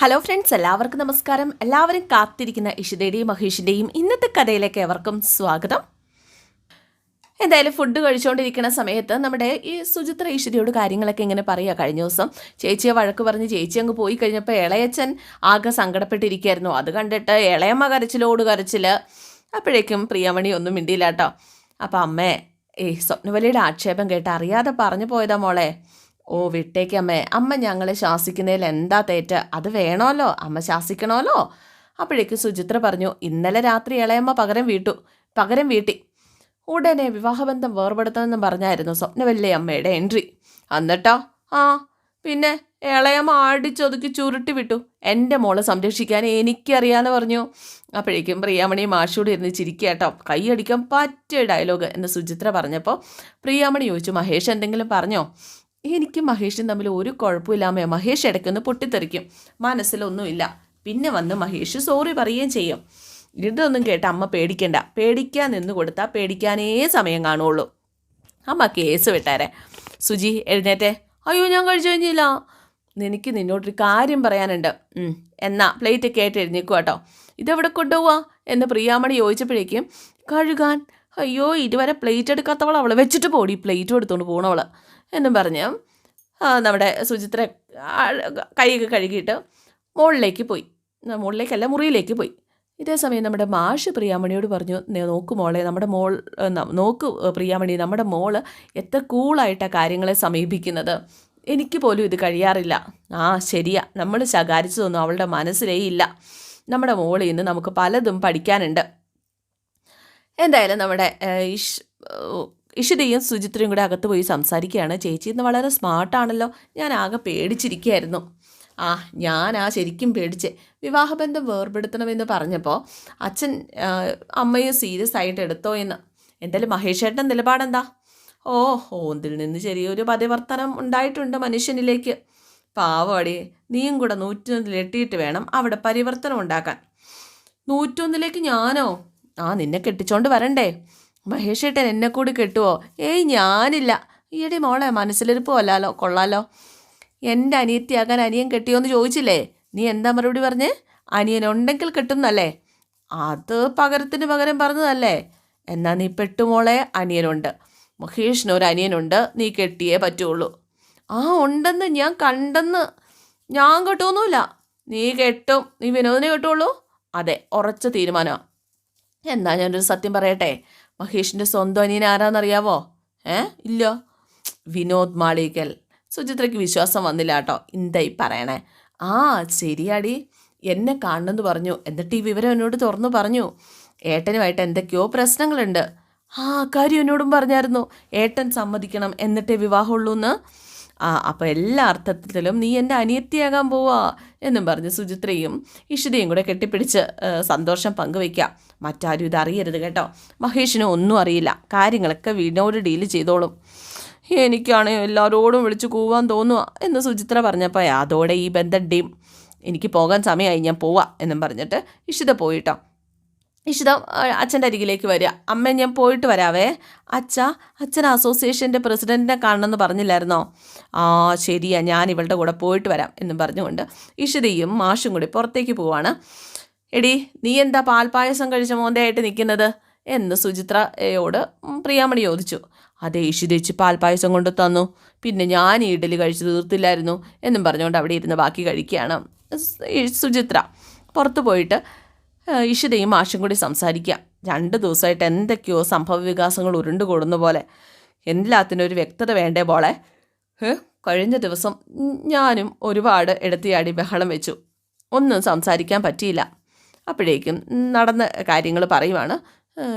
Hello friends എല്ലാവർക്കും നമസ്കാരം. എല്ലാവരും കാത്തിരിക്കുന്ന ഇഷിതയുടെയും മഹേഷിന്റെയും ഇന്നത്തെ കഥയിലേക്ക് എവർക്കും സ്വാഗതം. എന്തായാലും ഫുഡ് കഴിച്ചുകൊണ്ടിരിക്കുന്ന സമയത്ത് നമ്മുടെ ഈ സുചിത്ര ഈശ്വരിയോട് കാര്യങ്ങളൊക്കെ ഇങ്ങനെ പറയുക കഴിഞ്ഞ ദിവസം ചേച്ചിയെ വഴക്ക് പറഞ്ഞ് ചേച്ചി അങ്ങ് പോയി കഴിഞ്ഞപ്പോൾ ഇളയച്ചൻ ആകെ സങ്കടപ്പെട്ടിരിക്കുകയായിരുന്നു അത് കണ്ടിട്ട് ഇളയമ്മ കരച്ചിലോട് കരച്ചിൽ. അപ്പോഴേക്കും പ്രിയമണി ഒന്നും മിണ്ടിയില്ല കേട്ടോ. അപ്പം അമ്മേ ഈ സ്വപ്നവലിയുടെ ആക്ഷേപം കേട്ട് അറിയാതെ പറഞ്ഞു പോയതാ മോളെ. ഓ വിട്ടേക്കമ്മേ. അമ്മ ഞങ്ങളെ ശാസിക്കുന്നതിൽ എന്താ തേറ്റ്? അത് വേണമല്ലോ അമ്മ ശാസിക്കണമല്ലോ അപ്പോഴേക്കും സുചിത്ര പറഞ്ഞു ഇന്നലെ രാത്രി ഇളയമ്മ പകരം വീട്ടു പകരം വീട്ടി. ഉടനെ വിവാഹബന്ധം വേർപെടുത്തണമെന്ന് പറഞ്ഞായിരുന്നു സ്വപ്നവല്ലേ അമ്മയുടെ എൻട്രി. എന്നിട്ടോ? ആ പിന്നെ ഇളയമ്മ ആടിച്ചൊതുക്കി ചുരുട്ടി വിട്ടു. എന്റെ മോളെ സംരക്ഷിക്കാൻ എനിക്കറിയാമെന്ന് പറഞ്ഞു. അപ്പോഴേക്കും പ്രിയാമണി മാഷോട് ഇരുന്ന് ചിരിക്കുക കൈയടിക്കാൻ പറ്റിയ ഡയലോഗ് എന്ന് സുചിത്ര പറഞ്ഞപ്പോൾ പ്രിയാമണി ചോദിച്ചു മഹേഷ് എന്തെങ്കിലും പറഞ്ഞോ? എനിക്ക് മഹേഷും തമ്മിൽ ഒരു കുഴപ്പമില്ലാമേ മഹേഷ് ഇടയ്ക്കൊന്ന് പൊട്ടിത്തെറിക്കും. മനസ്സിലൊന്നുമില്ല. പിന്നെ വന്ന് മഹേഷ് സോറി പറയുകയും ചെയ്യും. ഇതൊന്നും കേട്ട് അമ്മ പേടിക്കണ്ട. പേടിക്കാൻ നിന്ന് കൊടുത്താൽ പേടിക്കാനേ സമയം കാണുള്ളൂ. അമ്മ കേസ് വിട്ടാരെ. സുജി എഴുന്നേറ്റേ. അയ്യോ ഞാൻ കഴിച്ചു കഴിഞ്ഞില്ല. എനിക്ക് നിന്നോടൊരു കാര്യം പറയാനുണ്ട്. എന്നാ പ്ലേറ്റ് കേട്ട് എഴുന്നേക്കും കേട്ടോ. ഇതെവിടെ കൊണ്ടുപോവാ? എന്ന് പ്രിയാമണി ചോദിച്ചപ്പോഴേക്കും കഴുകാൻ. അയ്യോ ഇതുവരെ പ്ലേറ്റ് എടുക്കാത്തവൾ അവൾ വെച്ചിട്ട് പോടി. പ്ലേറ്റ് എടുത്തുകൊണ്ട് പോണവൾ എന്നും പറഞ്ഞ് നമ്മുടെ സുചിത്ര കൈയൊക്കെ കഴുകിയിട്ട് മുകളിലേക്ക് പോയി. മുകളിലേക്കല്ല മുറിയിലേക്ക് പോയി. ഇതേ സമയം നമ്മുടെ മാഷ് പ്രിയാമണിയോട് പറഞ്ഞു "നേ, നോക്ക് മോളെ നമ്മുടെ മോൾ നോക്ക് പ്രിയാമണി നമ്മുടെ മോൾ എത്ര കൂളായിട്ടാണ് കാര്യങ്ങളെ സമീപിക്കുന്നത്. എനിക്ക് പോലും ഇത് കഴിയാറില്ല. ആ ശരിയാ. നമ്മൾ ശകാരിച്ചതൊന്നും അവളുടെ മനസ്സിലേ ഇല്ല. നമ്മുടെ മോളിൽ നിന്ന് നമുക്ക് പലതും പഠിക്കാനുണ്ട്. എന്തായാലും നമ്മുടെ ഏ, ഇഷിതയും സുചിത്രയും കൂടെ അകത്ത് പോയി സംസാരിക്കുകയാണ്. ചേച്ചി ഇന്ന് വളരെ സ്മാർട്ടാണല്ലോ ഞാൻ ആകെ പേടിച്ചിരിക്കുകയായിരുന്നു. ആ ഞാൻ ആ ശരിക്കും പേടിച്ച്. വിവാഹബന്ധം വേർപെടുത്തണമെന്ന് പറഞ്ഞപ്പോൾ അച്ഛൻ അമ്മയെ സീരിയസ് ആയിട്ട് എടുത്തോ എന്ന്. എന്തായാലും മഹേഷേട്ടൻ നിലപാടെന്താ? ഓ ഓന്തിൽ നിന്ന് ചെറിയൊരു പതിവർത്തനം ഉണ്ടായിട്ടുണ്ട് മനുഷ്യനിലേക്ക്. പാവടി നീയും കൂടെ നൂറ്റൊന്നിലെട്ടിയിട്ട് വേണം അവിടെ പരിവർത്തനം ഉണ്ടാക്കാൻ. നൂറ്റൊന്നിലേക്ക് ഞാനോ? ആ നിന്നെ കെട്ടിച്ചോണ്ട് വരണ്ടേ. മഹേഷേട്ടൻ എന്നെ കൂടി കെട്ടുവോ? ഏയ് ഞാനില്ല. ഈയടി മോളെ മനസ്സിലിരിപ്പ് കൊല്ലാലോ കൊള്ളാലോ. എന്റെ അനിയത്തിയാകാൻ അനിയൻ കെട്ടിയോന്ന് ചോദിച്ചില്ലേ? നീ എന്താ മറുപടി പറഞ്ഞേ? അനിയനുണ്ടെങ്കിൽ കെട്ടുന്നല്ലേ? അത് പകരത്തിന് പകരം പറഞ്ഞതല്ലേ? എന്നാ നീ പെട്ടുമോളെ അനിയനുണ്ട്. മഹേഷിന് ഒരു അനിയനുണ്ട് നീ കെട്ടിയേ പറ്റുള്ളൂ. ആ ഉണ്ടെന്ന് ഞാൻ കണ്ടെന്ന് ഞാൻ കെട്ടുമൊന്നുമില്ല നീ കെട്ടും നീ വിനോദിനെ കെട്ടുള്ളൂ അതെ ഉറച്ച തീരുമാനമാണ് എന്നാ ഞാനൊരു സത്യം പറയട്ടെ? മഹേഷിന്റെ സ്വന്തം അനിയൻ ആരാന്നറിയാവോ? ഏ? ഇല്ല. വിനോദ് മാളികൽ. സുചിത്രയ്ക്ക് വിശ്വാസം വന്നില്ല കേട്ടോ. എന്തായി പറയണേ? ആ ശരിയാടി. എന്നെ കാണണമെന്ന് പറഞ്ഞു. എന്നിട്ട് ഈ വിവരം എന്നോട് തുറന്നു പറഞ്ഞു. ഏട്ടനുമായിട്ട് എന്തൊക്കെയോ പ്രശ്നങ്ങളുണ്ട്. ആ കാര്യം എന്നോടും പറഞ്ഞായിരുന്നു. ഏട്ടൻ സമ്മതിക്കണം എന്നിട്ടേ വിവാഹമുള്ളൂ എന്ന് ആ അപ്പോൾ എല്ലാ അർത്ഥത്തിലും നീ എന്റെ അനിയത്തിയാകാൻ പോവാ എന്നും പറഞ്ഞ് സുചിത്രയും ഇഷിതയും കൂടെ കെട്ടിപ്പിടിച്ച് സന്തോഷം പങ്കുവയ്ക്കാം. മറ്റാരും ഇത് അറിയരുത് കേട്ടോ. മഹേഷിന് ഒന്നും അറിയില്ല. കാര്യങ്ങളൊക്കെ വീടിനോട് ഡീൽ ചെയ്തോളും. എനിക്കാണ് എല്ലാവരോടും വിളിച്ച് കൂവാൻ തോന്നുക എന്ന് സുചിത്ര പറഞ്ഞപ്പോൾ അതോടെ ഈ ബന്ധം ഡീം. എനിക്ക് പോകാൻ സമയമായി ഞാൻ പോവാം എന്നും പറഞ്ഞിട്ട് ഇഷിത പോയിട്ടോ. ഇഷിത അച്ഛന്റെ അരികിലേക്ക് വരിക. അമ്മ ഞാൻ പോയിട്ട് വരാവേ. അച്ഛ അച്ഛൻ അസോസിയേഷന്റെ പ്രസിഡന്റിനെ കാണണമെന്ന് പറഞ്ഞില്ലായിരുന്നോ? ആ ശരിയാ ഞാൻ ഇവളുടെ കൂടെ പോയിട്ട് വരാം എന്നും പറഞ്ഞുകൊണ്ട് ഇഷിതയും മാഷും കൂടി പുറത്തേക്ക് പോവാണ്. എടി നീ എന്താ പാൽപ്പായസം കഴിച്ച മോന്തയായിട്ട് നിൽക്കുന്നത്? എന്ന് സുചിത്രയോട് പ്രിയാമണി ചോദിച്ചു. അതെ ഇഷിതേച്ച് പാൽപ്പായസം കൊണ്ട് തന്നു. പിന്നെ ഞാൻ ഈ ഇഡലി കഴിച്ച് തീർത്തില്ലായിരുന്നു എന്നും പറഞ്ഞുകൊണ്ട് അവിടെ ഇരുന്ന് ബാക്കി കഴിക്കുകയാണ് സുചിത്ര. പുറത്തു പോയിട്ട് ഇഷിതയും ആശും കൂടി സംസാരിക്കാം. രണ്ട് ദിവസമായിട്ട് എന്തൊക്കെയോ സംഭവ വികാസങ്ങൾ ഉരുണ്ടു കൂടുന്ന പോലെ. എല്ലാത്തിനും ഒരു വ്യക്തത വേണ്ടേ പോളെ കഴിഞ്ഞ ദിവസം ഞാനും ഒരുപാട് എടുത്തിയാടി ബഹളം വെച്ചു. ഒന്നും സംസാരിക്കാൻ പറ്റിയില്ല. അപ്പോഴേക്കും നടന്ന കാര്യങ്ങൾ പറയുവാണ്.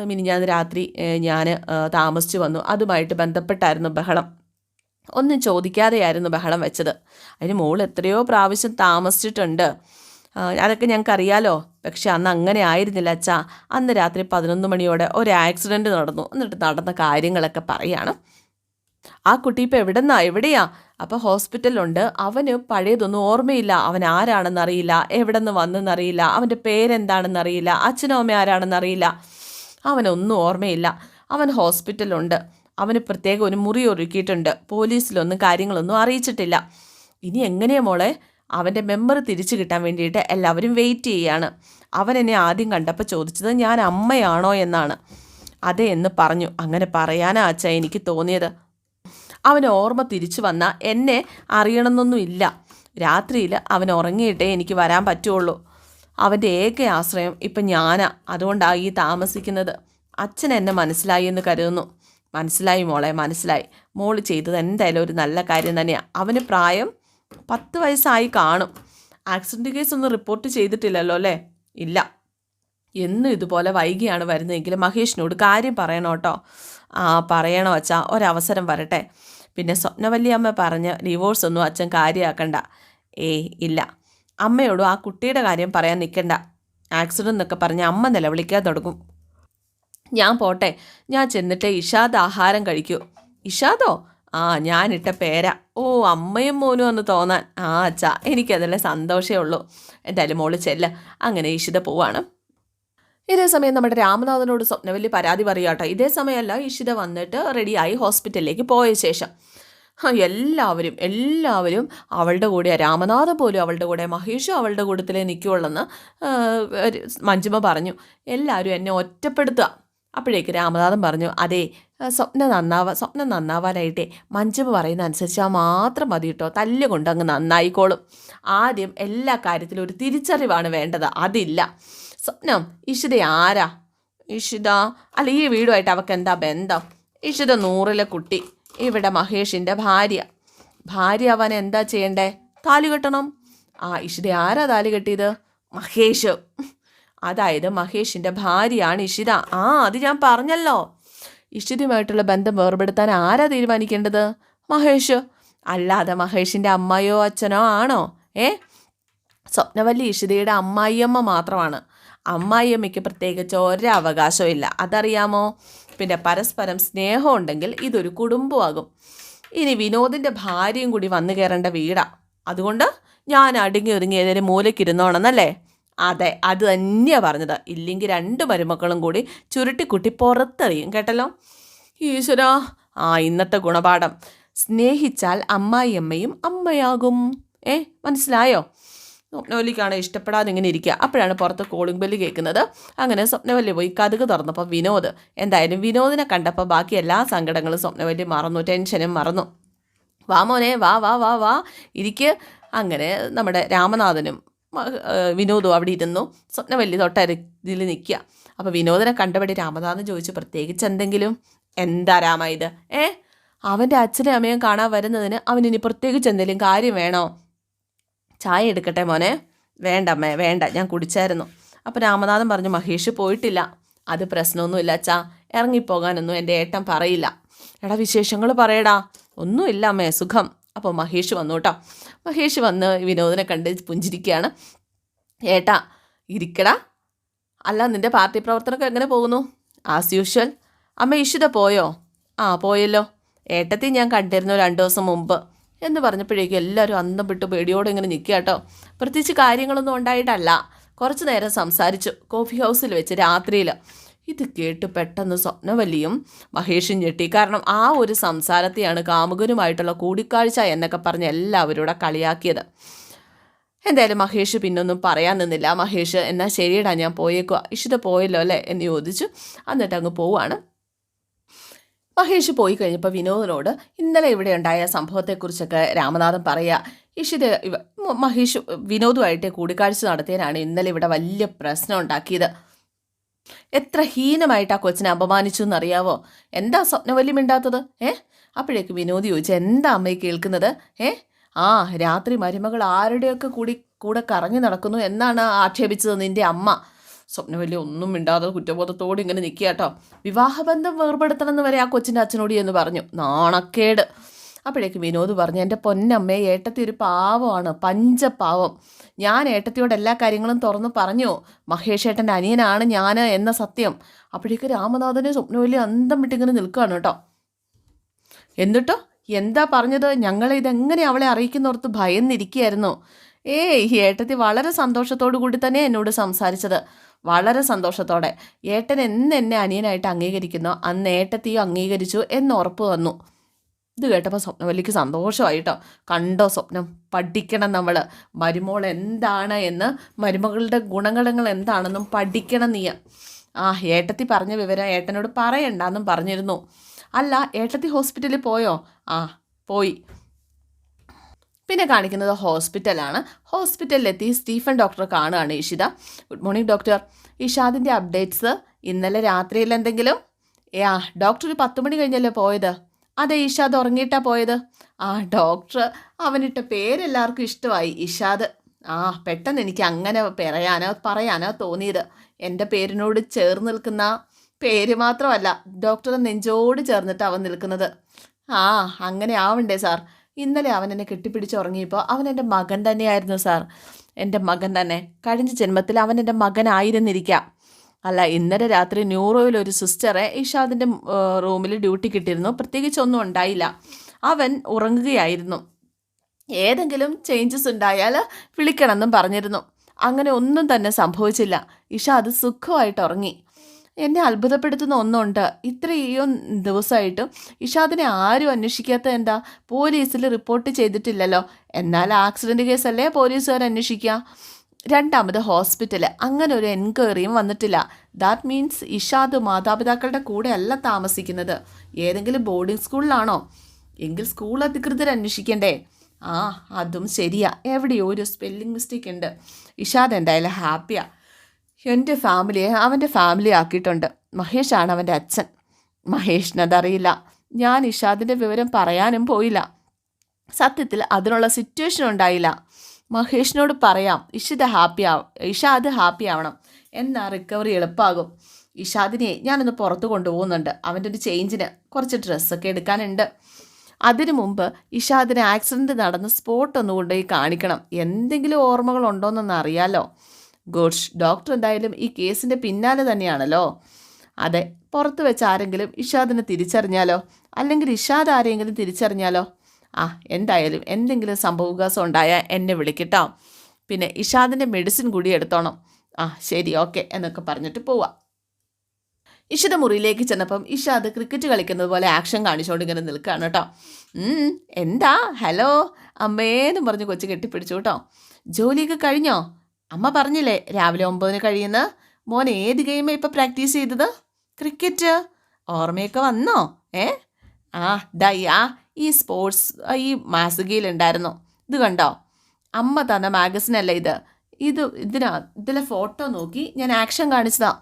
മിനിഞ്ഞാന്ന് രാത്രി ഞാൻ താമസിച്ചു വന്നു. അതുമായിട്ട് ബന്ധപ്പെട്ടായിരുന്നു ബഹളം. ഒന്നും ചോദിക്കാതെയായിരുന്നു ബഹളം വെച്ചത്. അതിന് മോൾ എത്രയോ പ്രാവശ്യം താമസിച്ചിട്ടുണ്ട്. അതൊക്കെ ഞങ്ങൾക്ക് അറിയാലോ പക്ഷെ അന്ന് അങ്ങനെ ആയിരുന്നില്ല അച്ഛാ. അന്ന് രാത്രി പതിനൊന്ന് മണിയോടെ ഒരു ആക്സിഡന്റ് നടന്നു. എന്നിട്ട് നടന്ന കാര്യങ്ങളൊക്കെ പറയാണ്. ആ കുട്ടി ഇപ്പം എവിടെന്നാ? എവിടെയാ? അപ്പോൾ ഹോസ്പിറ്റലുണ്ട് അവന് പഴയതൊന്നും ഓർമ്മയില്ല. അവൻ ആരാണെന്ന് അറിയില്ല എവിടെ നിന്ന് വന്നെന്നറിയില്ല. അവന്റെ പേരെന്താണെന്ന് അറിയില്ല അച്ഛനും അമ്മ ആരാണെന്ന് അറിയില്ല അവനൊന്നും ഓർമ്മയില്ല. അവൻ ഹോസ്പിറ്റലുണ്ട് അവന് പ്രത്യേകം ഒരു മുറി ഒരുക്കിയിട്ടുണ്ട്. പോലീസിലൊന്നും കാര്യങ്ങളൊന്നും അറിയിച്ചിട്ടില്ല. ഇനി എങ്ങനെയാ മോളെ? അവന്റെ മെമ്പർ തിരിച്ചു കിട്ടാൻ വേണ്ടിയിട്ട് എല്ലാവരും വെയിറ്റ് ചെയ്യുകയാണ് അവൻ എന്നെ ആദ്യം കണ്ടപ്പോൾ ചോദിച്ചത് ഞാൻ അമ്മയാണോ എന്നാണ്. അതെ എന്ന് പറഞ്ഞു. അങ്ങനെ പറയാനാ അച്ഛ എനിക്ക് തോന്നിയത്. അവൻ ഓർമ്മ തിരിച്ചു വന്ന എന്നെ അറിയണമെന്നൊന്നുമില്ല രാത്രിയിൽ അവൻ ഉറങ്ങിയിട്ടേ എനിക്ക് വരാൻ പറ്റുള്ളൂ. അവന്റെ ഏക ആശ്രയം ഇപ്പം ഞാനാ. അതുകൊണ്ടാണ് ഈ താമസിക്കുന്നത്. അച്ഛൻ എന്നെ മനസ്സിലായി എന്ന് കരുതുന്നു. മനസ്സിലായി മോളെ മനസ്സിലായി. മോൾ ചെയ്തത് എന്തായാലും ഒരു നല്ല കാര്യം തന്നെയാണ് അവന് പ്രായം പത്ത് വയസ്സായി കാണും. ആക്സിഡന്റ് കേസ് ഒന്നും റിപ്പോർട്ട് ചെയ്തിട്ടില്ലല്ലോ അല്ലേ? ഇല്ല. എന്നും ഇതുപോലെ വൈകിയാണ് വരുന്നതെങ്കിൽ മഹേഷിനോട് കാര്യം പറയണം കേട്ടോ. ആ പറയണോ അച്ഛാ. ഒരവസരം വരട്ടെ. പിന്നെ സ്വപ്നവല്ലിയമ്മ പറഞ്ഞ് ഡിവോഴ്സ് ഒന്നും അച്ഛൻ കാര്യമാക്കണ്ട ഏയ് ഇല്ല. അമ്മയോടും ആ കുട്ടിയുടെ കാര്യം പറയാൻ നിൽക്കണ്ട. ആക്സിഡന്റ് എന്നൊക്കെ പറഞ്ഞ് അമ്മ നിലവിളിക്കാൻ തുടങ്ങും. ഞാൻ പോട്ടെ. ഞാൻ ചെന്നിട്ട് ഇഷാദ് ആഹാരം കഴിക്കൂ. ഇഷാദോ? ആ ഞാനിട്ട പേര. ഓ അമ്മയും മോനും എന്ന് തോന്നാൻ. ആ അച്ഛാ എനിക്കതല്ല സന്തോഷമേ ഉള്ളൂ. എന്തായാലും മോൾ ചെല്ല. അങ്ങനെ ഇഷിത പോവാണ്. ഇതേ സമയം നമ്മുടെ രാമനാഥനോട് സ്വപ്നവല്ലി പരാതി പറയാട്ടോ ഇതേ സമയമല്ല ഇഷിത വന്നിട്ട് റെഡിയായി ഹോസ്പിറ്റലിലേക്ക് പോയ ശേഷം. എല്ലാവരും എല്ലാവരും അവളുടെ കൂടെ രാമനാഥ പോലും അവളുടെ കൂടെ മഹേഷും അവളുടെ കൂട്ടത്തിലേ നിൽക്കുള്ളെന്ന് മഞ്ജുമ പറഞ്ഞു. എല്ലാവരും എന്നെ ഒറ്റപ്പെടുത്തുക. അപ്പോഴേക്ക് രാമനാഥൻ പറഞ്ഞു അതെ സ്വപ്നം നന്നാവാൻ സ്വപ്നം നന്നാവാനായിട്ടേ മഞ്ചമ്മ പറയുന്ന അനുസരിച്ചാൽ മാത്രം മതി കേട്ടോ തല്ലുകൊണ്ട് അങ്ങ് നന്നായിക്കോളും. ആദ്യം എല്ലാ കാര്യത്തിലും ഒരു തിരിച്ചറിവാണ് വേണ്ടത്. അതില്ല. സ്വപ്നം ഇഷിത ആരാ? ഇഷിത. അല്ല ഈ വീടുമായിട്ട് അവൾക്ക് എന്താ ബന്ധം? ഇഷിത നൂറിലെ കുട്ടി. ഇവിടെ മഹേഷിന്റെ ഭാര്യ. ഭാര്യ അവൻ എന്താ ചെയ്യണ്ടേ? താലി കെട്ടണം. ആ ഇഷിത ആരാ താലി കെട്ടിയത്? മഹേഷ്. അതായത് മഹേഷിന്റെ ഭാര്യയാണ് ഇഷിത. ആ അത് ഞാൻ പറഞ്ഞല്ലോ. ഇഷിതയുമായിട്ടുള്ള ബന്ധം വേർപെടുത്താൻ ആരാ തീരുമാനിക്കേണ്ടത്? മഹേഷ്. അല്ലാതെ മഹേഷിന്റെ അമ്മയോ അച്ഛനോ ആണോ? ഏ? സ്വപ്നവല്ലി ഇഷിതയുടെ അമ്മായിയമ്മ മാത്രമാണ്. അമ്മായിയമ്മയ്ക്ക് പ്രത്യേകിച്ച് ഒരവകാശവും ഇല്ല. അതറിയാമോ? പിന്നെ പരസ്പരം സ്നേഹം ഉണ്ടെങ്കിൽ ഇതൊരു കുടുംബമാകും. ഇനി വിനോദിന്റെ ഭാര്യയും കൂടി വന്നു കയറേണ്ട വീടാ. അതുകൊണ്ട് ഞാൻ അടുങ്ങി ഒരുങ്ങി ഏതൊരു മൂലയ്ക്കിരുന്നോണമെന്നല്ലേ അതെ അത് തന്നെയാണ് പറഞ്ഞത്. ഇല്ലെങ്കിൽ രണ്ട് മരുമക്കളും കൂടി ചുരുട്ടിക്കുട്ടി പുറത്തെറിയും കേട്ടല്ലോ? ഈശ്വരാ ആ ഇന്നത്തെ ഗുണപാഠം. സ്നേഹിച്ചാൽ അമ്മായിയമ്മയും അമ്മയാകും. ഏ മനസ്സിലായോ? സ്വപ്നവല്ലിക്കാണ് ഇഷ്ടപ്പെടാതെ ഇങ്ങനെ ഇരിക്കുക. അപ്പോഴാണ് പുറത്ത് കോളിംഗ് ബെല്ല് കേൾക്കുന്നത്. അങ്ങനെ സ്വപ്നവല്ലി പോയി കതുക് തുറന്നപ്പോൾ വിനോദ്. എന്തായാലും വിനോദിനെ കണ്ടപ്പോൾ ബാക്കി എല്ലാ സങ്കടങ്ങളും സ്വപ്നവല്ലി മറന്നു ടെൻഷനും മറന്നു. വാ മോനെ വാ വാ വാ വാ ഇരിക്ക്. അങ്ങനെ നമ്മുടെ രാമനാഥനും മ- ഏഹ് വിനോദും അവിടെ ഇരുന്നു. സ്വപ്നവല്ലി തൊട്ടരിതിൽ നിൽക്കുക അപ്പോൾ വിനോദനെ കണ്ടപടി രാമനാഥൻ ചോദിച്ചു പ്രത്യേകിച്ച് എന്തെങ്കിലും? എന്താ രാമ ഇത് ഏ? അവന്റെ അച്ഛനും അമ്മയും കാണാൻ വരുന്നതിന് അവനിനി പ്രത്യേകിച്ച് എന്തെങ്കിലും കാര്യം വേണോ? ചായ എടുക്കട്ടെ മോനെ? വേണ്ട അമ്മേ വേണ്ട. ഞാൻ കുടിച്ചായിരുന്നു. അപ്പോൾ രാമനാഥൻ പറഞ്ഞു മഹേഷ് പോയിട്ടില്ല. അത് പ്രശ്നമൊന്നുമില്ല അച്ഛാ. ഇറങ്ങിപ്പോകാനൊന്നും എന്റെ ഏട്ടൻ പറയില്ല. എടാ വിശേഷങ്ങൾ പറയടാ. ഒന്നുമില്ല അമ്മേ സുഖം. അപ്പോൾ മഹേഷ് വന്നു കേട്ടോ. മഹേഷ് വന്ന് വിനോദിനെ കണ്ട് പുഞ്ചിരിക്കുകയാണ്. ഏട്ടാ ഇരിക്കടാ. അല്ല നിന്റെ പാർട്ടി പ്രവർത്തനമൊക്കെ എങ്ങനെ പോകുന്നു? ആസ് യൂഷ്വൽ അമ്മ ഇഷിത പോയോ? ആ പോയല്ലോ. ഏട്ടത്തി ഞാൻ കണ്ടിരുന്നു രണ്ട് ദിവസം മുമ്പ്. എന്ന് പറഞ്ഞപ്പോഴേക്കും എല്ലാവരും അന്തം വിട്ട് പേടിയോടെ ഇങ്ങനെ നിൽക്കുക കേട്ടോ. പ്രത്യേകിച്ച് കാര്യങ്ങളൊന്നും ഉണ്ടായിട്ടല്ല. കുറച്ച് നേരം സംസാരിച്ചു. കോഫി ഹൗസിൽ വെച്ച് രാത്രിയിൽ ഇത് കേട്ട് പെട്ടെന്ന് സ്വപ്നവല്ലിയും മഹേഷും ഞെട്ടി. കാരണം ആ ഒരു സംസാരത്തെയാണ് കാമുകനുമായിട്ടുള്ള കൂടിക്കാഴ്ച എന്നൊക്കെ പറഞ്ഞ് എല്ലാവരും കളിയാക്കിയത്. എന്തായാലും മഹേഷ് പിന്നൊന്നും പറയാൻ നിന്നില്ല. മഹേഷ് എന്നാൽ ശരിയടാ ഞാൻ പോയേക്കുക ഇഷിത പോയല്ലോ അല്ലേ? എന്ന് ചോദിച്ചു. എന്നിട്ട് അങ്ങ് പോവാണ്. മഹേഷ് പോയി കഴിഞ്ഞപ്പോൾ വിനോദിനോട് ഇന്നലെ ഇവിടെ ഉണ്ടായ സംഭവത്തെക്കുറിച്ചൊക്കെ രാമനാഥൻ പറയുക ഇഷിത മഹേഷ് വിനോദുമായിട്ട് കൂടിക്കാഴ്ച നടത്തിയതിനാണ് ഇന്നലെ ഇവിടെ വലിയ പ്രശ്നം ഉണ്ടാക്കിയത്. എത്ര ഹീനമായിട്ട് ആ കൊച്ചിനെ അപമാനിച്ചു എന്നറിയാവോ? എന്താ സ്വപ്നവല്ലി മിണ്ടാത്തത്? ഏ? അപ്പോഴേക്ക് വിനോദ് ചോദിച്ചു എന്താ അമ്മയെ കേൾക്കുന്നത്? ഏ? ആ രാത്രി മരുമകൾ ആരുടെയൊക്കെ കൂടി കൂടെ കറങ്ങി നടക്കുന്നു എന്നാണ് ആക്ഷേപിച്ചത് നിന്റെ അമ്മ. സ്വപ്നവല്ലി ഒന്നും മിണ്ടാതെ കുറ്റബോധത്തോടെ ഇങ്ങനെ നിൽക്കുക കേട്ടോ. വിവാഹബന്ധം വേർപെടുത്തണമെന്ന് വരെ ആ കൊച്ചിന്റെ അച്ഛനോട് എന്ന് പറഞ്ഞു. നാണക്കേട്. അപ്പോഴേക്ക് വിനോദ് പറഞ്ഞു എന്റെ പൊന്നമ്മേ ഏട്ടത്തി ഒരു പാവമാണ് പഞ്ചപാവം. ഞാൻ ഏട്ടത്തിയോട് എല്ലാ കാര്യങ്ങളും തുറന്ന് പറഞ്ഞു മഹേഷ് ഏട്ടന്റെ അനിയനാണ് ഞാൻ എന്ന സത്യം. അപ്പോഴേക്ക് രാമനാഥനെ സ്വപ്നവല്ലി അന്തം വിട്ടിങ്ങനെ നിൽക്കുകയാണ് കേട്ടോ. എന്നിട്ടോ എന്താ പറഞ്ഞത്? ഞങ്ങളെ ഇതെങ്ങനെ അവളെ അറിയിക്കുന്നോർത്ത് ഭയന്നിരിക്കുകയായിരുന്നു. ഏയ് ഏട്ടത്തി വളരെ സന്തോഷത്തോടു കൂടി തന്നെ എന്നോട് സംസാരിച്ചത്. വളരെ സന്തോഷത്തോടെ. ഏട്ടൻ എന്ന് എന്നെ അനിയനായിട്ട് അംഗീകരിക്കുന്നോ. അന്ന് ഏട്ടത്തിയോ അംഗീകരിച്ചു എന്ന് ഉറപ്പ് വന്നു. ഇത് കേട്ടപ്പോൾ സ്വപ്നവല്ലിക്ക് സന്തോഷമായിട്ടോ. കണ്ടോ സ്വപ്നം? പഠിക്കണം നമ്മൾ മരുമോൾ എന്താണ് എന്ന് മരുമകളുടെ ഗുണഗണങ്ങൾ എന്താണെന്നും പഠിക്കണം നീ ആ ഏട്ടത്തി പറഞ്ഞ വിവരം ഏട്ടനോട് പറയണ്ടെന്നും പറഞ്ഞിരുന്നു. അല്ല ഏട്ടത്തി ഹോസ്പിറ്റലിൽ പോയോ? ആ പോയി. പിന്നെ കാണിക്കുന്നത് ഹോസ്പിറ്റലാണ്. ഹോസ്പിറ്റലിലെത്തി സ്റ്റീഫൻ ഡോക്ടറെ കാണുകയാണ് ഇഷിത ഗുഡ് മോർണിംഗ് ഡോക്ടർ. ഇഷാദിന്റെ അപ്ഡേറ്റ്സ് ഇന്നലെ രാത്രിയിൽ എന്തെങ്കിലും? ആ ഡോക്ടർ ഒരു പത്ത് മണി കഴിഞ്ഞല്ലേ പോയത്? അതെ ഇഷാദ് ഉറങ്ങിയിട്ടാ പോയത്. ആ ഡോക്ടർ അവനിട്ട പേരെല്ലാവർക്കും ഇഷ്ടമായി. ഇഷാദ്. ആ പെട്ടെന്ന് എനിക്ക് അങ്ങനെ പറയാനോ പറയാനോ തോന്നിയത്. എന്റെ പേരിനോട് ചേർന്ന് നിൽക്കുന്ന പേര് മാത്രമല്ല ഡോക്ടറെ നെഞ്ചോട് ചേർന്നിട്ട് അവൻ നിൽക്കുന്നത്. ആ അങ്ങനെ ആവണ്ടേ സാർ. ഇന്നലെ അവൻ എന്നെ കെട്ടിപ്പിടിച്ച് ഉറങ്ങിയപ്പോൾ അവൻ എന്റെ മകൻ തന്നെയായിരുന്നു സാർ. എന്റെ മകൻ തന്നെ. കഴിഞ്ഞ ജന്മത്തിൽ അവൻ എന്റെ മകനായിരുന്നിരിക്കാം. അല്ല ഇന്നലെ രാത്രി ന്യൂറോയിൽ ഒരു സിസ്റ്ററെ ഇഷാദിന്റെ റൂമിൽ ഡ്യൂട്ടി കിട്ടിയിരുന്നു. പ്രത്യേകിച്ചൊന്നും ഉണ്ടായില്ല. അവൻ ഉറങ്ങുകയായിരുന്നു. ഏതെങ്കിലും ചേഞ്ചസ് ഉണ്ടായാൽ വിളിക്കണമെന്നും പറഞ്ഞിരുന്നു. അങ്ങനെ ഒന്നും തന്നെ സംഭവിച്ചില്ല. ഇഷ അത് സുഖമായിട്ട് ഉറങ്ങി. എന്നെ അത്ഭുതപ്പെടുത്തുന്ന ഒന്നുണ്ട്. ഇത്രയും ദിവസമായിട്ടും ഇഷാദിനെ ആരും അന്വേഷിക്കാത്ത എന്താ? പോലീസിൽ റിപ്പോർട്ട് ചെയ്തിട്ടില്ലല്ലോ. എന്നാൽ ആക്സിഡന്റ് കേസല്ലേ പോലീസുകാർ അന്വേഷിക്കുക രണ്ടാമത് ഹോസ്പിറ്റൽ അങ്ങനെ ഒരു എൻക്വയറിയും വന്നിട്ടില്ല. ദാറ്റ് മീൻസ് ഇഷാദ് മാതാപിതാക്കളുടെ കൂടെ അല്ല താമസിക്കുന്നത്. ഏതെങ്കിലും ബോർഡിംഗ് സ്കൂളിലാണോ എങ്കിൽ സ്കൂൾ അധികൃതർ അന്വേഷിക്കണ്ടേ? ആ അതും ശരിയാ. എവിടെയോ ഒരു സ്പെല്ലിംഗ് മിസ്റ്റേക്ക് ഉണ്ട്. ഇഷാദ് എന്തായാലും ഹാപ്പിയാ. എന്റെ ഫാമിലിയെ അവന്റെ ഫാമിലി ആക്കിയിട്ടുണ്ട്. മഹേഷാണ് അവന്റെ അച്ഛൻ. മഹേഷിനതറിയില്ല ഞാൻ ഇഷാദിന്റെ വിവരം പറയാനും പോയില്ല. സത്യത്തിൽ അതിനുള്ള സിറ്റുവേഷൻ ഉണ്ടായില്ല. മഹേഷിനോട് പറയാം ഇഷിത ഹാപ്പി ആവും ഇഷാദ് ഹാപ്പി ആവണം എന്നാൽ റിക്കവറി എളുപ്പമാകും ഇഷാദിനെ ഞാനൊന്ന് പുറത്ത് കൊണ്ടുപോകുന്നുണ്ട്. അവന്റെ ഒരു ചേഞ്ചിന് കുറച്ച് ഡ്രസ്സൊക്കെ എടുക്കാനുണ്ട്. അതിനു മുമ്പ് ഇഷാദിന് ആക്സിഡന്റ് നടന്ന സ്പോട്ട് ഒന്ന് കൊണ്ടുപോയി കാണിക്കണം. എന്തെങ്കിലും ഓർമ്മകൾ ഉണ്ടോയെന്നൊന്ന് അറിയാലോ. ഗുഡ്സ് ഡോക്ടർ എന്തായാലും ഈ കേസിന്റെ പിന്നാലെ തന്നെയാണല്ലോ. അതെ പുറത്ത് വെച്ച് ആരെങ്കിലും ഇഷാദിനെ തിരിച്ചറിഞ്ഞാലോ? അല്ലെങ്കിൽ ഇഷാദ് ആരെങ്കിലും തിരിച്ചറിഞ്ഞാലോ? ആ എന്തായാലും എന്തെങ്കിലും സംഭവവികാസം ഉണ്ടായാൽ എന്നെ വിളിക്കട്ടോ. പിന്നെ ഇഷാദിന്റെ മെഡിസിൻ കൂടി എടുത്തോണം. ആ ശരി ഓക്കെ എന്നൊക്കെ പറഞ്ഞിട്ട് പോവാം. ഇഷിത മുറിയിലേക്ക് ചെന്നപ്പം ഇഷാദ് ക്രിക്കറ്റ് കളിക്കുന്നത് പോലെ ആക്ഷൻ കാണിച്ചുകൊണ്ട് ഇങ്ങനെ നിൽക്കുകയാണ് കേട്ടോ. എന്താ? ഹലോ അമ്മേന്നും പറഞ്ഞ് കൊച്ചു കെട്ടിപ്പിടിച്ചു കേട്ടോ. ജോലിയൊക്കെ കഴിഞ്ഞോ? അമ്മ പറഞ്ഞില്ലേ രാവിലെ ഒമ്പതിന് കഴിയുന്ന. മോൻ ഏത് ഗെയിമാണ് ഇപ്പോൾ പ്രാക്ടീസ് ചെയ്തത്? ക്രിക്കറ്റ് ഓർമ്മയൊക്കെ വന്നോ? ഏ? ആ ദയ്യാ ഈ സ്പോർട്സ് ഈ മാസികയിലുണ്ടായിരുന്നു. ഇത് കണ്ടോ? അമ്മ തന്ന മാഗസിനല്ല ഇത്? ഇത് ഇതിനാ ഇതിലെ ഫോട്ടോ നോക്കി ഞാൻ ആക്ഷൻ കാണിച്ചതാ.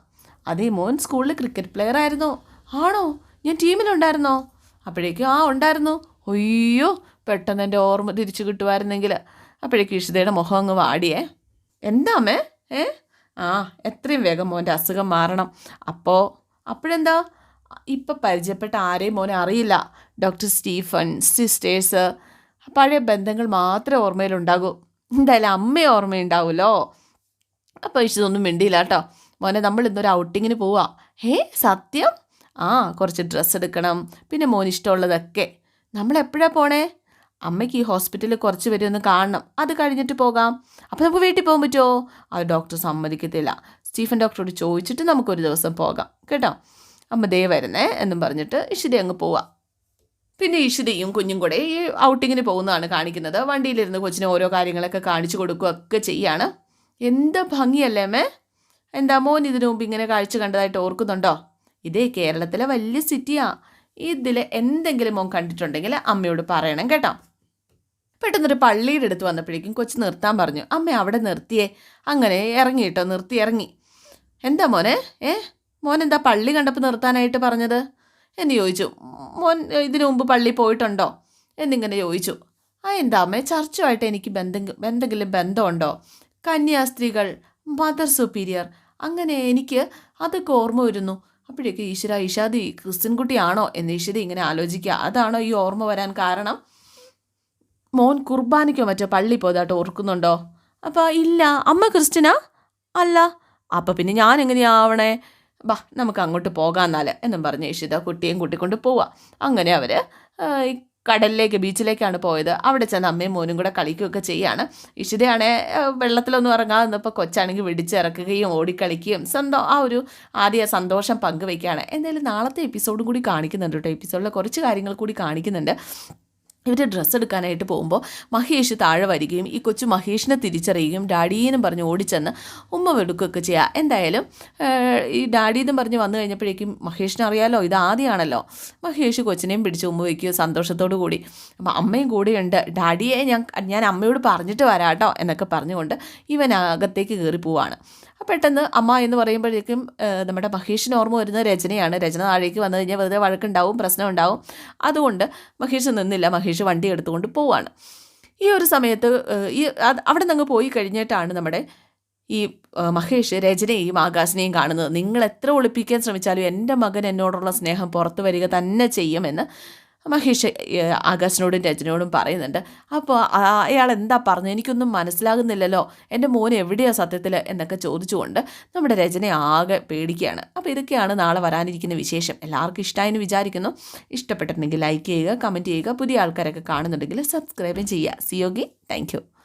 അതേ മോൻ സ്കൂളിൽ ക്രിക്കറ്റ് പ്ലെയർ ആയിരുന്നു. ആണോ? ഞാൻ ടീമിലുണ്ടായിരുന്നോ? അപ്പോഴേക്കും ആ ഉണ്ടായിരുന്നു. അയ്യോ പെട്ടെന്ന് എന്റെ ഓർമ്മ തിരിച്ചു കിട്ടുമായിരുന്നെങ്കിൽ. അപ്പോഴേക്കും ഇഷിതയുടെ മുഖം അങ്ങ് വാടിയേ. എന്താ അമ്മേ? ഏ? ആ എത്രയും വേഗം മോന്റെ അസുഖം മാറണം. അപ്പോൾ അപ്പോഴെന്താ? ഇപ്പം പരിചയപ്പെട്ട ആരെയും മോനെ അറിയില്ല. ഡോക്ടർ സ്റ്റീഫൻ സിസ്റ്റേഴ്സ് പഴയ ബന്ധങ്ങൾ മാത്രമേ ഓർമ്മയിലുണ്ടാകൂ. എന്തായാലും അമ്മയെ ഓർമ്മയുണ്ടാവുമല്ലോ? അപ്പോൾ ഇഷ്ടമൊന്നും മിണ്ടിയില്ല കേട്ടോ. മോനെ നമ്മൾ ഇന്നൊരു ഔട്ടിങ്ങിന് പോവാ. ഹേ സത്യം? ആ കുറച്ച് ഡ്രസ്സ് എടുക്കണം. പിന്നെ മോൻ ഇഷ്ടമുള്ളതൊക്കെ. നമ്മൾ എപ്പോഴാണ് പോണേ? അമ്മയ്ക്ക് ഈ ഹോസ്പിറ്റലിൽ കുറച്ച് പേരെ ഒന്ന് കാണണം. അത് കഴിഞ്ഞിട്ട് പോകാം. അപ്പോൾ നമുക്ക് വീട്ടിൽ പോകാൻ പറ്റുമോ? അത് ഡോക്ടർ സമ്മതിക്കത്തില്ല. സ്റ്റീഫൻ ഡോക്ടറോട് ചോദിച്ചിട്ട് നമുക്കൊരു ദിവസം പോകാം. കേട്ടോ? അമ്മ ദേ വരുന്നേ എന്നും പറഞ്ഞിട്ട് ഇഷിത അങ്ങ് പോവാം. പിന്നെ ഇഷിതയും കുഞ്ഞും കൂടെ ഈ ഔട്ടിങ്ങിന് പോകുന്നതാണ് കാണിക്കുന്നത്. വണ്ടിയിലിരുന്ന് കൊച്ചിന് ഓരോ കാര്യങ്ങളൊക്കെ കാണിച്ചു കൊടുക്കുകയൊക്കെ ചെയ്യാണ്. എന്താ ഭംഗിയല്ലേ അമ്മേ? എന്താ മോൻ ഇതിനു മുമ്പ് ഇങ്ങനെ കാഴ്ച കണ്ടതായിട്ട് ഓർക്കുന്നുണ്ടോ? ഇതേ കേരളത്തിലെ വലിയ സിറ്റിയാ ഇതിൽ എന്തെങ്കിലും മോൻ കണ്ടിട്ടുണ്ടെങ്കിൽ അമ്മയോട് പറയണം കേട്ടോ. പെട്ടെന്നൊരു പള്ളിയുടെ അടുത്ത് വന്നപ്പോഴേക്കും കൊച്ചു നിർത്താൻ പറഞ്ഞു. അമ്മ അവിടെ നിർത്തിയേ. അങ്ങനെ ഇറങ്ങി കേട്ടോ നിർത്തി ഇറങ്ങി. എന്താ മോനെ? ഏ? മോൻ എന്താ പള്ളി കണ്ടപ്പോൾ നിർത്താനായിട്ട് പറഞ്ഞത്? എന്ന് ചോദിച്ചു. മോൻ ഇതിനു മുമ്പ് പള്ളി പോയിട്ടുണ്ടോ? എന്നിങ്ങനെ ചോദിച്ചു. ആ എന്താ അമ്മേ ചർച്ചുമായിട്ട് എനിക്ക് ബന്ധം എന്തെങ്കിലും ബന്ധമുണ്ടോ? കന്യാസ്ത്രീകൾ മദർ സുപ്പീരിയർ അങ്ങനെ എനിക്ക് അതൊക്കെ ഓർമ്മ വരുന്നു. അപ്പോഴേക്ക് ഈശ്വര ഈശാദി ക്രിസ്ത്യൻ കുട്ടിയാണോ? എന്ന് ഈശ്വര ഇങ്ങനെ ആലോചിക്കുക. അതാണോ ഈ ഓർമ്മ വരാൻ കാരണം? മോൻ കുർബാനയ്ക്കോ മറ്റോ പള്ളി പോയതായിട്ട് ഓർക്കുന്നുണ്ടോ? അപ്പോൾ ഇല്ല. അമ്മ ക്രിസ്ത്യനാ? അല്ല. അപ്പം പിന്നെ ഞാൻ എങ്ങനെയാവണേ ബാ നമുക്ക് അങ്ങോട്ട് പോകാം എന്നാൽ എന്നും പറഞ്ഞ് ഇഷിത കുട്ടിയും കൂട്ടിക്കൊണ്ട് പോവാം. അങ്ങനെ അവർ കടലിലേക്ക് ബീച്ചിലേക്കാണ് പോയത്. അവിടെ ചെന്ന് അമ്മയും മോനും കൂടെ കളിക്കുകയൊക്കെ ചെയ്യാണ്. ഇഷിതയാണെ വെള്ളത്തിലൊന്നും ഇറങ്ങാതെ നിന്നപ്പോൾ കൊച്ചാണെങ്കിൽ വെടിച്ചിറക്കുകയും ഓടിക്കളിക്കുകയും സ്വന്തം ആ ഒരു ആദ്യ സന്തോഷം പങ്കുവയ്ക്കുകയാണ്. എന്തായാലും നാളത്തെ എപ്പിസോഡും കൂടി കാണിക്കുന്നുണ്ട് കേട്ടോ. എപ്പിസോഡിൽ കുറച്ച് കാര്യങ്ങൾ കൂടി കാണിക്കുന്നുണ്ട്. ഇവർ ഡ്രസ്സ് എടുക്കാനായിട്ട് പോകുമ്പോൾ മഹേഷ് താഴെ വരികയും ഈ കൊച്ചു മഹേഷിനെ തിരിച്ചറിയുകയും ഡാഡിയെന്നും പറഞ്ഞ് ഓടിച്ചെന്ന് ഉമ്മ വെടുക്കുകയൊക്കെ ചെയ്യുക എന്തായാലും ഈ ഈ ഡാഡീന്നും പറഞ്ഞ് വന്നു കഴിഞ്ഞപ്പോഴേക്കും മഹേഷിനെ അറിയാലോ ഇത് ആദ്യമാണല്ലോ മഹേഷ് കൊച്ചിനെയും പിടിച്ച് ഉമ്മ വയ്ക്കുകയോ സന്തോഷത്തോടു കൂടി. അപ്പം അമ്മയും കൂടെയുണ്ട്. ഡാഡിയെ ഞാൻ ഞാൻ അമ്മയോട് പറഞ്ഞിട്ട് വരാട്ടോ എന്നൊക്കെ പറഞ്ഞുകൊണ്ട് ഇവൻ അകത്തേക്ക് കയറി പോവാണ്. പെട്ടെന്ന് അമ്മ എന്ന് പറയുമ്പോഴേക്കും നമ്മുടെ മഹേഷിന് ഓർമ്മ വരുന്ന രചനയാണ്. രചന താഴേക്ക് വന്നു കഴിഞ്ഞാൽ വെറുതെ വഴക്കുണ്ടാവും പ്രശ്നം ഉണ്ടാവും അതുകൊണ്ട് മഹേഷ് നിന്നില്ല. മഹേഷ് വണ്ടി എടുത്തുകൊണ്ട് പോവാണ്. ഈ ഒരു സമയത്ത് ഈ അവിടെ നിന്ന് പോയി കഴിഞ്ഞിട്ടാണ് നമ്മുടെ ഈ മഹേഷ് രചനയെയും ആകാശിനെയും കാണുന്നത്. നിങ്ങൾ എത്ര ഒളിപ്പിക്കാൻ ശ്രമിച്ചാലും എന്റെ മകൻ എന്നോടുള്ള സ്നേഹം പുറത്തു വരിക തന്നെ ചെയ്യുമെന്ന് മഹേഷ് ആകാശനോടും രചനയോടും പറയുന്നുണ്ട് അപ്പോൾ അയാൾ എന്താ പറഞ്ഞത് എനിക്കൊന്നും മനസ്സിലാകുന്നില്ലല്ലോ. എന്റെ മോൻ എവിടെയാണ് സത്യത്തിൽ? എന്നൊക്കെ ചോദിച്ചുകൊണ്ട് നമ്മുടെ രചന ആകെ പേടിക്കുകയാണ്. അപ്പോൾ ഇതൊക്കെയാണ് നാളെ വരാനിരിക്കുന്ന വിശേഷം. എല്ലാവർക്കും ഇഷ്ടമായെന്ന് വിചാരിക്കുന്നു. ഇഷ്ടപ്പെട്ടിട്ടുണ്ടെങ്കിൽ ലൈക്ക് ചെയ്യുക കമന്റ് ചെയ്യുക. പുതിയ ആൾക്കാരൊക്കെ കാണുന്നുണ്ടെങ്കിൽ സബ്സ്ക്രൈബ് ചെയ്യുക. സി യോഗി താങ്ക്